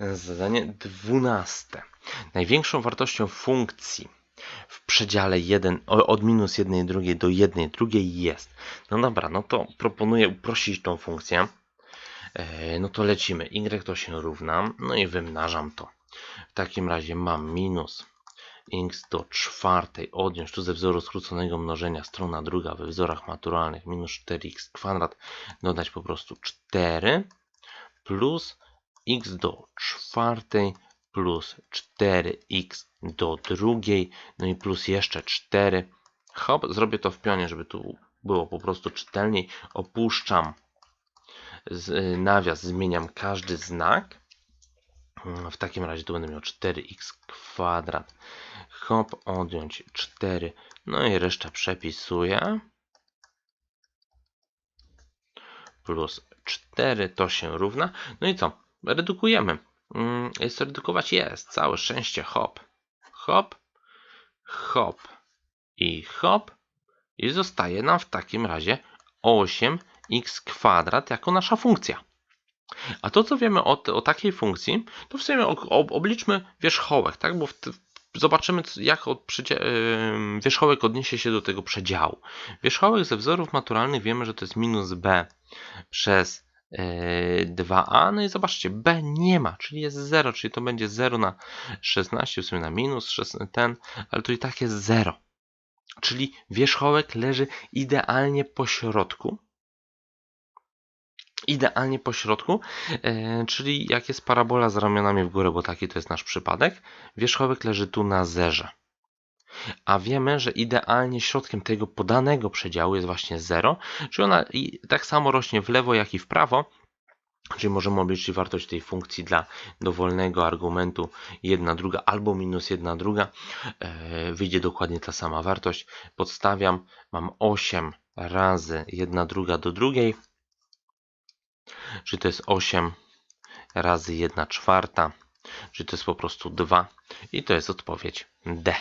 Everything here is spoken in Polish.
Zadanie dwunaste. Największą wartością funkcji w przedziale 1, o- od minus 1 drugiej do 1 drugiej jest. No dobra, no to proponuję uprościć tą funkcję. E, No to lecimy. Y to się równa, no i wymnażam to. W takim razie mam minus x do czwartej odjąć tu ze wzoru skróconego mnożenia strona druga we wzorach naturalnych minus 4x kwadrat dodać po prostu 4 plus x do czwartej plus 4x do drugiej no i plus jeszcze 4 hop zrobię to w pionie żeby tu było po prostu czytelniej opuszczam z, y, nawias zmieniam każdy znak w takim razie tu będę miał 4x kwadrat hop, odjąć 4, no i resztę przepisuję. Plus 4 to się równa. No i co? Redukujemy. Mm, Jest redukować? Jest. Całe szczęście. Hop, hop, hop i hop. I zostaje nam w takim razie 8x kwadrat jako nasza funkcja. A to, co wiemy o, o takiej funkcji, to w sumie obliczmy wierzchołek, tak? Bo w, zobaczymy, jak od wierzchołek odniesie się do tego przedziału. Wierzchołek ze wzorów naturalnych wiemy, że to jest minus b przez 2a. No i zobaczcie, b nie ma, czyli jest 0, czyli to będzie 0 na 16, w sumie na minus 16, ten, ale to i tak jest 0. Czyli wierzchołek leży idealnie po środku. Idealnie po środku, e, czyli jak jest parabola z ramionami w górę, bo taki to jest nasz przypadek, wierzchołek leży tu na zerze. A wiemy, że idealnie środkiem tego podanego przedziału jest właśnie 0, czyli ona tak samo rośnie w lewo, jak i w prawo, czyli możemy obliczyć wartość tej funkcji dla dowolnego argumentu 1 druga albo minus 1 druga. E, wyjdzie dokładnie ta sama wartość. Podstawiam, mam 8 razy 1 druga do drugiej, czyli to jest 8 razy 1 czwarta, czyli to jest po prostu 2 i to jest odpowiedź D.